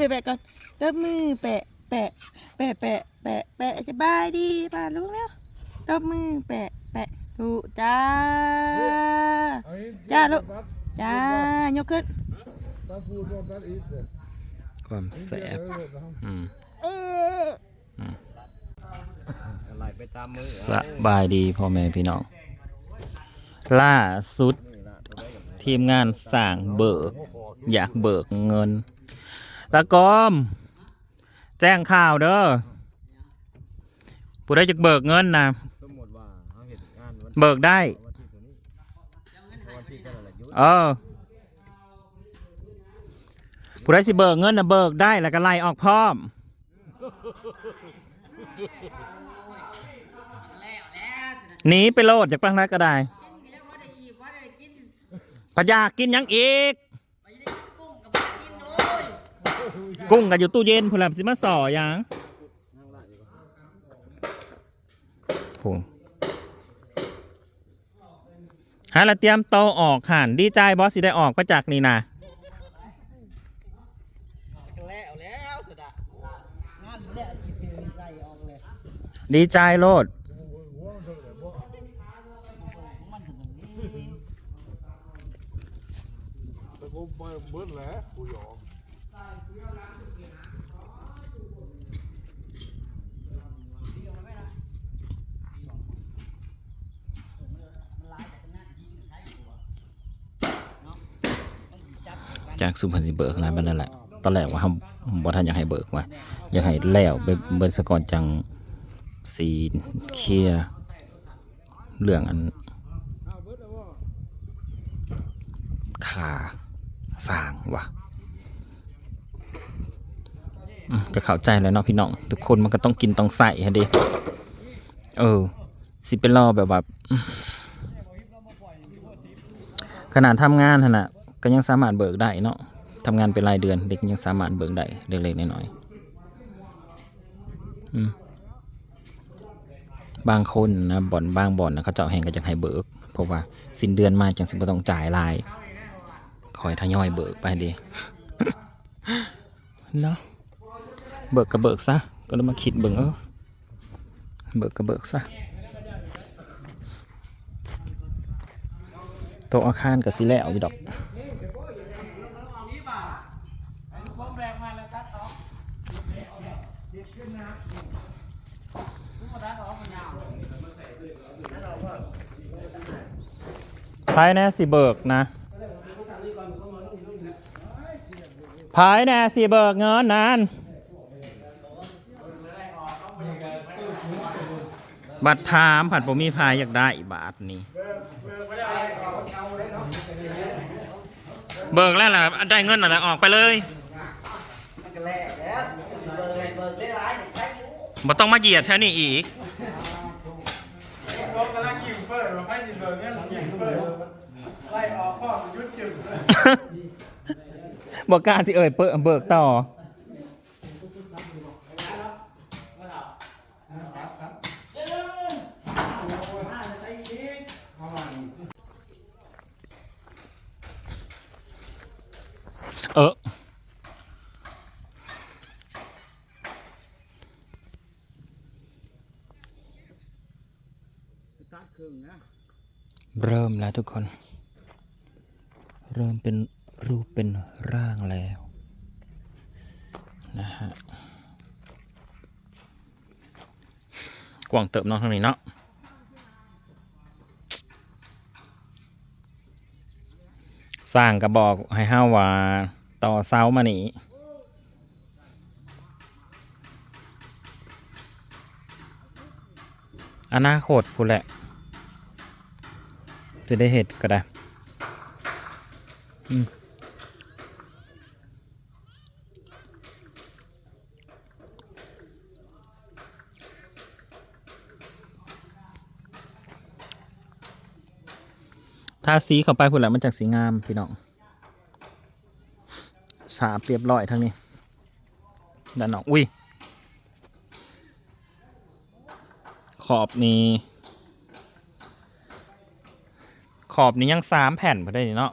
แปะแปะก่อนตบมือแปะ แปะ แปะ แปะ แปะ แปะสบายดีป่าลุงแล้วตบมือแปะ แปะถูกจ้า จ้าลูก จ้า ยกขึ้น ความแสบอืมไหลไปตามมือสบายดีพ่อแม่พี่น้อง ล่าสุด ทีมงานสั่งเบิก อยากเบิกเงิน ตะกอม แจ้งข่าวเด้อผู้ใดจะเบิกเงินนะสมมติว่าเขาเห็นงานวันเบิกได้ วันที่ตัวนี้วันที่เท่าไหร่ละยุเออผู้ใดสิเบิกเงินนะเบิกได้แล้วก็ไล่ออกพร้อมหนีไปโลดจากปังนัดก็ได้พะยากกินหยังอีก กุ้งกันอยู่ตู้เย็นพลับสิมาส่อหยังผงฮะแล้วเตรียมโตะออกหันดีใจบอสสิได้ออกประจากนี่นะแล้วแล้วสุดอะงานแล้วไล่ออกเลยดีใจโลด แต่กูไปเบิ้ลแล้วกูยอม จากสุพรรณสิเบิกอะไรบ้างนั่นแหละตอนแรกว่าเขาบ่ทันอยากให้เบิกว่าอยากให้แล้วไปเบิร์สกอนจังสีเคลียร์เรื่องอันขาสร้างว่ะก็เข้าใจแล้วเนาะพี่น้อง ทุกคนมันก็ต้องกินต้องใส่ฮะดิเออ สิเป็นรอแบบแบบขนาดทำงานขนาด ก็ยังสามารถเบิกได้เนาะทำงานเป็นรายเดือน เด็กยังสามารถเบิกได้เล็กๆน้อยๆบางคนนะบ่อนบางบ่อนนะเขาเจ้าแห่งก็จะให้เบิก เพราะว่าสิ้นเดือนมาจังสิบต้องจ่ายรายคอยทยอยเบิกไปดิเนาะเบิกก็เบิกซะก็เลยมาคิดเบิ่งเออเบิกก็เบิกซะโต๊ะอาคารกับสิแล้วอยู่ดอก ภายในสิเบิกนะภายในสิเบิกเงินนานบัตรถามผัดผมมีพายอยากได้บาทนี้เบิกแล้วล่ะอันได้เงินอะไรออกไปเลยมันก็แล้วแล้วเบิร์เบิร์ได้ร้ายใช้อยู่บ่ต้องมาเหยียดแท่นี้อีก ไล่ออกข้อยุดจึงบอกกล้าสิเอ่ยเปิดเบิกต่อเออตัดครึ่งนะเริ่มแล้วทุกคน เริ่มเป็นรูปเป็นร่างแล้วนะฮะกว่างเติบน้องทางนี้เนาะสร้างกระบอกให้ห้าว่าต่อเสามานี่อนาคตพูดแหละ จะได้เห็ดก็ได้ อืมถ้าสีเข้าไปพูดแหละมันจากสีงามพี่น้องสาบเรียบร้อยทั้งนี้ด้านนอกอุ้ยขอบนี้ขอบนี้ยังสามแผ่นพอได้เนาะ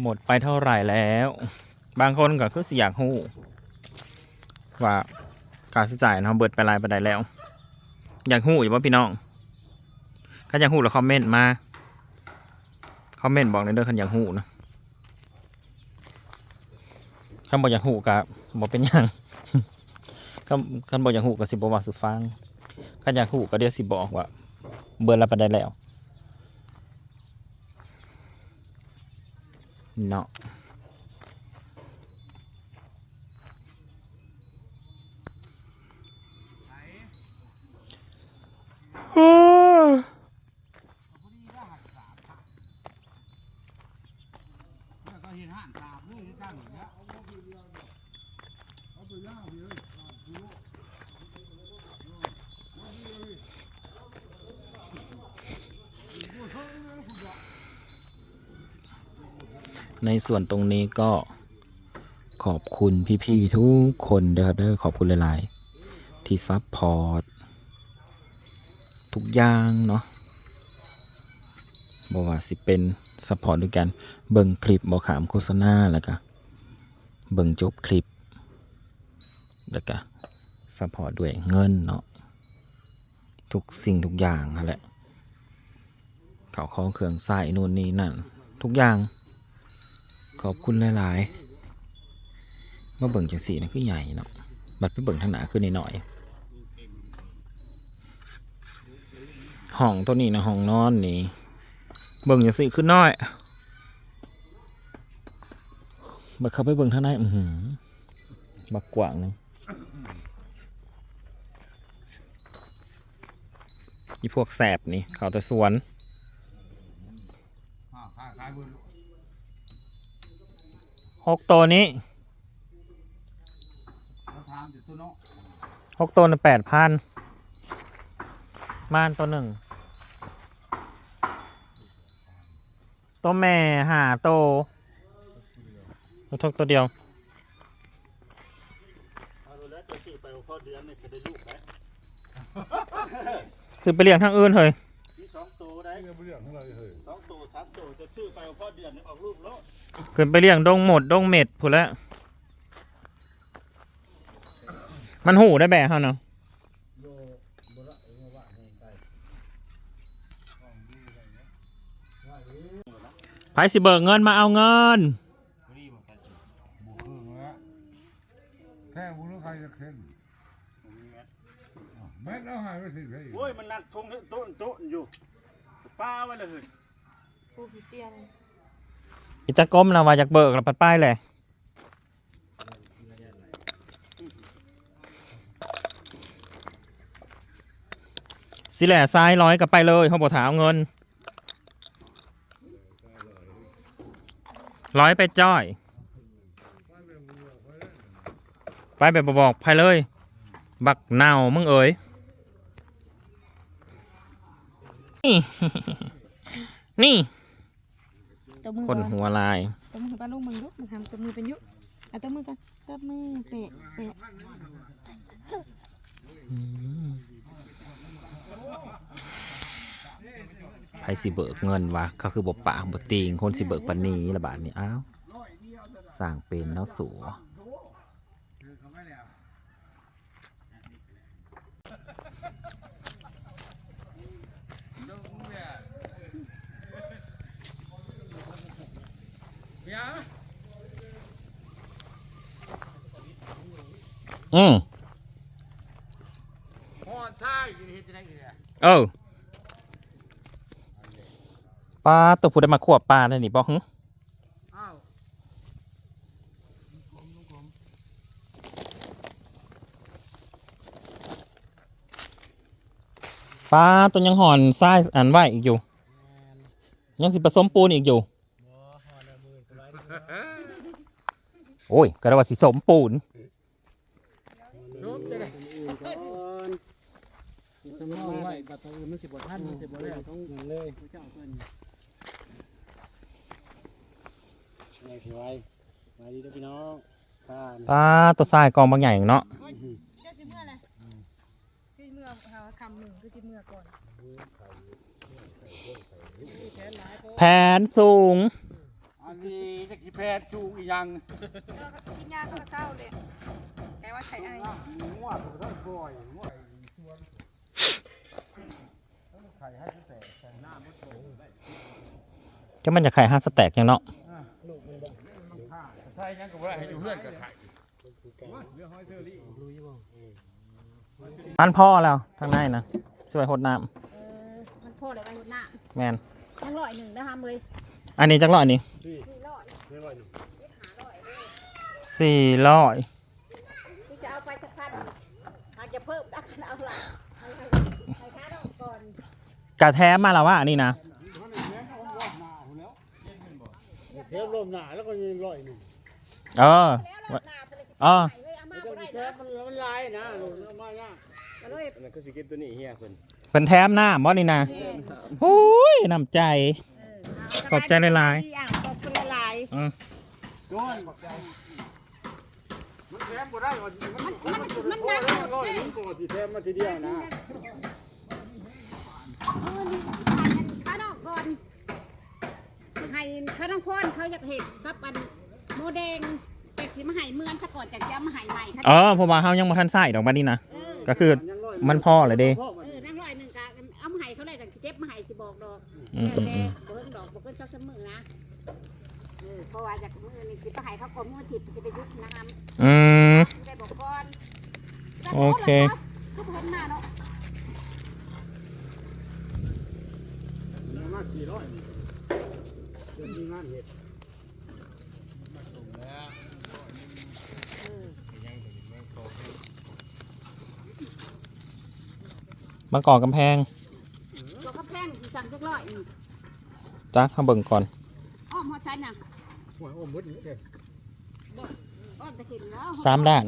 หมดไปเท่าไหร่แล้ว บางคนก็คือสิอยากฮู้ ว่าการใช้จ่ายเนาเบิดไปลายไปได้แล้ว อยากฮู้อยู่ว่าพี่น้องถ้าอยากฮู้แล้วคอมเมนต์มาคอมเมนต์บอกในเด้อคันอยากฮู้นะคันบอกอยากฮู้ก็บบอกเป็นหยังคันคันบอกอยากฮู้ก็สิบอกว่าสุฟังคันอยากฮู้ก็เดี๋ยวสิบอกว่า เบิดล้วไปได้แล้ว เนาะ ก็เห็นห่านตาผู้ที่ตั้งเนี่ย ในส่วนตรงนี้ก็ขอบคุณพี่ๆทุกคนเด้อครับเด้อขอบคุณหลายๆ ที่ซัพพอร์ตทุกอย่างเนาะบอกว่าสิเป็นซัพพอร์ตด้วยกันเบิ่งคลิปบอกขามโฆษณาแล้วก็เบิ่งจบคลิป แล้วก็ซัพพอร์ตด้วยเงินเนาะทุกสิ่งทุกอย่างนั่นแหละเขาข้องเครื่องใส่นู่นนี่นั่น ทุกอย่าง ขอบคุณหลายๆมาเบิ่งจังสีนะคือใหญ่เนาะบัดไปเบิ่งทางหนาคือหน่อยๆห้องตัวนี้นะห้องนอนนี่เบิ่งจังสีคือน้อยบัดเข้าไปเบิ่งทางในอือหือบักกว้างนึงอีพวกแสบนี่เขาแต่สวนขาขายบุญ หกตัวนี้เขาถามอยู่ตัวเนาะหกตัวแปดพันม่านตัวหนึ่งตัวแม่หาโตตัวทกตัวเดียวซื้อไปเลี้ยงทางอื่นเฮ้ยมีสองตัวได้เรื่องของเราเลยสองตัวสามตัวจะซื้อไปเอาพ่อเดือนออกลูกแล้ว ขึ้นไปเลี้ยงดงหมดดงเม็ดพูดแล้วมันหูได้แบบเขาเนาะไผสิเบิกเงินมาเอาเงินแค่บุรุษใครจะเข็นแม่แล้วหายไปสิเลยโอ้ยมันนักทงโต๊ะโต๊ะอยู่ป้าไว้เลยเฮ้ยปูผีเตียน อิจะก้มแล้วว่าอยากเบิกแล้วปัดป้ายเลยสิแหล่ซ้ายร้อยกับไปเลยเขาบอกถามเอาเงิน ร้อยไปจ้อย ไปแบบบ่บอกไปเลย บักเน่ามึงเอ๋ยนี่ นี่ ตัวมือคนก่อนหัวลายตัวมือป้าลูกมึงลูกมึงทำตัวมือเป็นยุเอาตัวมือก่อนตัวมือเปะเปะไผสิเบิกเงินวะก็คือบปากบติงคนสิเบิกปันนี้ละบาทนี้อ้าวสั่งเป็นแล้วสัว อืมพอใช่ยินเฮ็ดจะได้กี่เนี่ยเออปลาตัวผู้ได้มาขวบปลาได้นี่บอกหึอ้าวปลาตัวยังห่อนทรายอันไหวอีกอยู่ ยังสิผสมปูนอีกอยู่ โอ้ยก็ได้ว่าสิสมปูนจะมองไว้บัตรอื่นมันสิบ่ทันมันสิบ่แล้วต้องเลยเจ้าเพิ่นไงสิไว้มาดีเด้อพี่น้องข้าปลาตัวทรายกองบางใหญ่เนาะเจ้าสิเมื่อไรที่เมื่อหาคำหนึ่งคือสิเมื่อก่อน แผนสูง อันนี้จะกี่แพทย์จูอีกอยังกินยาก็เศร้าเลยแปลว่าใช้ไอมั่วตัวท่านปล่อยมั่วไอ้ชวนไข่ให้แตกแต่หน้ามันโตก็มันจะไข่ห้าสแต็กยังเนาะใช่ยังก็ว่าให้อยู่เพื่อนกับไข่ปั้นพ่อแล้วทางในนะช่วยหดน้เออมันพ่อเลยไปหุ่นหน้าำแมนยังร้อยหนึ่งนะคะเลย อันนี้จักร้อยนี่สี่ร้อยสี่ร้อยที่จะเอาไปสักพันอาจจะเพิ่มได้กันเอาละให้ให้ให้ค้าดอกก่อนกะแท้มาแล้วว่าอันนี้นะเทปลมหนาแล้วก็ยังร้อยหนึ่งเออแล้วหน้าไปเลยอ๋อเฮ้ยเอามาบ่ได้แทนะบมันมันลายนะลงเอามายากก็เลยมันก็สิกินตัวนี้เฮียเพิ่นเป็นแถมหน้าบ่นี่นะโอ้ยน้ำใจ ขอบใจหลายๆๆอะขอบคุณหลายอืมโดนบอกใจมันแถมบ่ได้ว่ามันๆมันมันมันพอนักแล้วร้อยหนึงก่อนสิแถมมาทีเดียวนะเออนี่ค้าดอกก่อน ให้ค้าดอกพ่นเขาอยากเห็นครับอันโมเดลเป็ดสีมาให้เมือนซะก่อนจากจะมาให้ใหม่ค่ะเออเพราะว่าเฮายังบ่ทันใส่ดอกบัดนี้นะ เออก็คือมันพ่อเลยเด้ พ่อมัน เขาเลยจากสิเจ็บมาให้สิบอกดอกอืม แต่แต่บ่เพิ่งดอกบ่เพิ่งซักสมือนะเออเพราะว่าจากมือนี่สิไปให้เขาก่อนมือทิพย์สิไปยุดนะครับอืม ได้บอกก่อนโอเค ก็เพิ่นมาเนาะมันมาสี่ร้อยนี่เดี๋ยวมีงานเห็ดมาก่อกำแพง ตัวก็แพงสิสั่งจักร้อยนี่ จักเฮาเบิ่งก่อนอ้อมฮอดใช้น่ะหัวอมมืดนี่เด้ออ้อมตะเข็นแล้วสามด้าน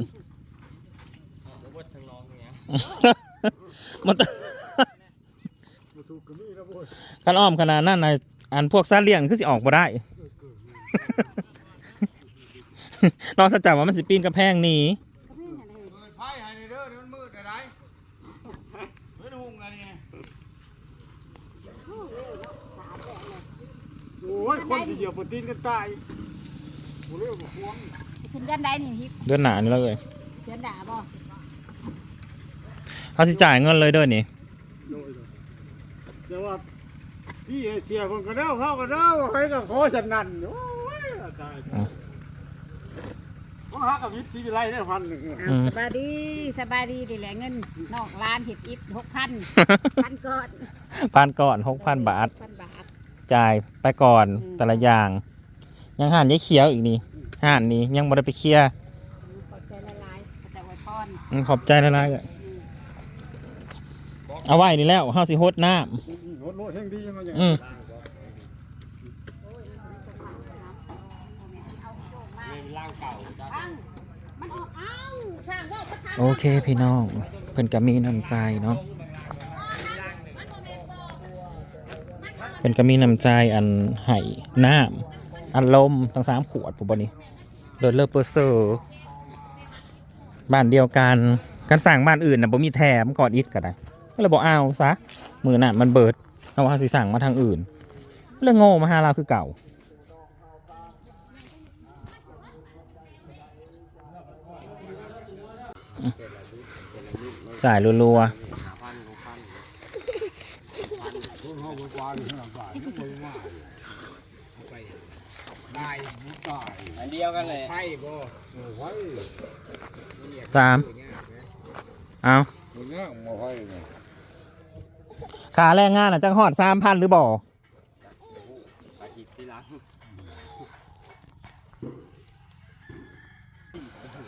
มันตมาถูกกระมี่แล้วโว้ยคันอ้อมขนาดนั้นนะอันพวกซาเลียงคือสิออกบ่ได้ลองสจับว่ามันสิปีนกำแพงหนี้ ก็แม่นน่ะเลย เปิดไฟให้ในเด้อเดี๋ยวมันมืดได้ไรเฮ้ยหุงอะไรเนี่ย โอ้เร็วเนาะสามแบบเลย โอ้ย คนสิเหยียบปตีนกันตายกูเรียกว่าควงขึ้นด้านใดนี่ฮิปเดือนหนานี่แล้วเลยเดือนด่าบ่เขาสิจ่ายเงินเลยเด้อนี่โดยแต่ว่าพี่เสียคนก็เด้อเข้าก็เด้อใครก็ขอฉันนั่นโอ้ยตายว่าหากับวิทย์สีวิไลได้พันหนึ่งอ้าวสบายดีสบายดีนี่แหละเงินนอกร้านเห็ดอิฟหกพันพันก่อนพันก่อนหกพันบาทพันบาท จ่ายไปก่อนอืม แต่ละอย่าง ยังห่านยายเขียวอีกนี่ห่านนี้ยังบ่ได้ไปเคลียร์ขอบใจละลายขอบใจไว้พรอืมขอบใจละลายเลยเอาไว้นี่แล้วเฮาสิฮดน้โหดโหดแห่งดีมาอย่างำอืมล่างเก่าจ้ะทั้งมันออกเอ้าสร้างว่าประธานโอเคพี่น้องเพิ่นก็มีน้ำใจเนาะ เพิ่นก็มีน้ำใจอันไห้น้ำอันลมทั้งสามขวดปุ๊บนี้โดยเลิศเปอร์เซอร์บ้านเดียวกันการสั่งบ้านอื่นน่ะบ่มีแถมก่อนอิดก็ได้ก็เลยบอกเอาซะมือน่ะมันเบิดเอาว่าสิสั่งมาทางอื่นก็เลยโง่มาหาเราคือเก่าจ่ายรัวๆ ข้างหลังบ้านยังบ่มาได้บุตายอันเดียวกันเลยไพ่บ่โอ้ยๆสามเอาขาแรงงานอะจังหอดสามพันหรือบ่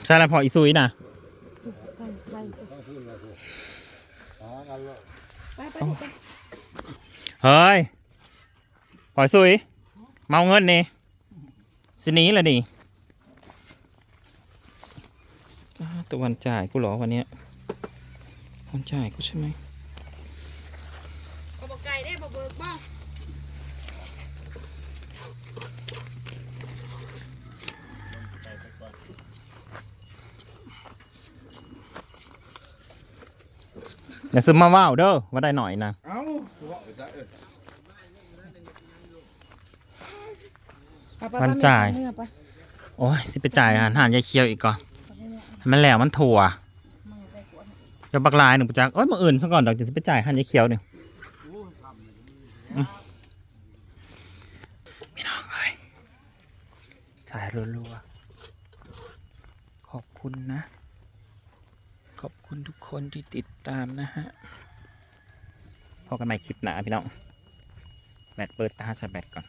ใช่แล้วพออีซุยนะเฮ้ย พออีซุย เมาเงินนี่สิหนี้เลยนี่ตะวันจ่ายกูเหรอวันเนี้ยวันจ่ายกูใช่ไหมก็บอกไก่ได้บอกเบิกบ่เดี๋ยวซื้อมาว่าวเด้อว่าได้หน่อยนะ เอ้า วันจ่าย โอ้ยสิไปจ่ายอาหารหานยายเคียวอีกก่อนให้มันแล้วมันถั่วเดี๋ยวบักลายหนึ่งประจักโอ้ยมาอื่นซะก่อนเดี๋ยวจะไปจ่ายอาหารยายเคียวเนี่ยอืมพี่น้องเอ้ยจ่ายรัวๆขอบคุณนะ ขอบคุณทุกคนที่ติดตามนะฮะพอกันใหม่คลิปหน้าพี่น้องแบตเปิดตาใส่แบตก่อน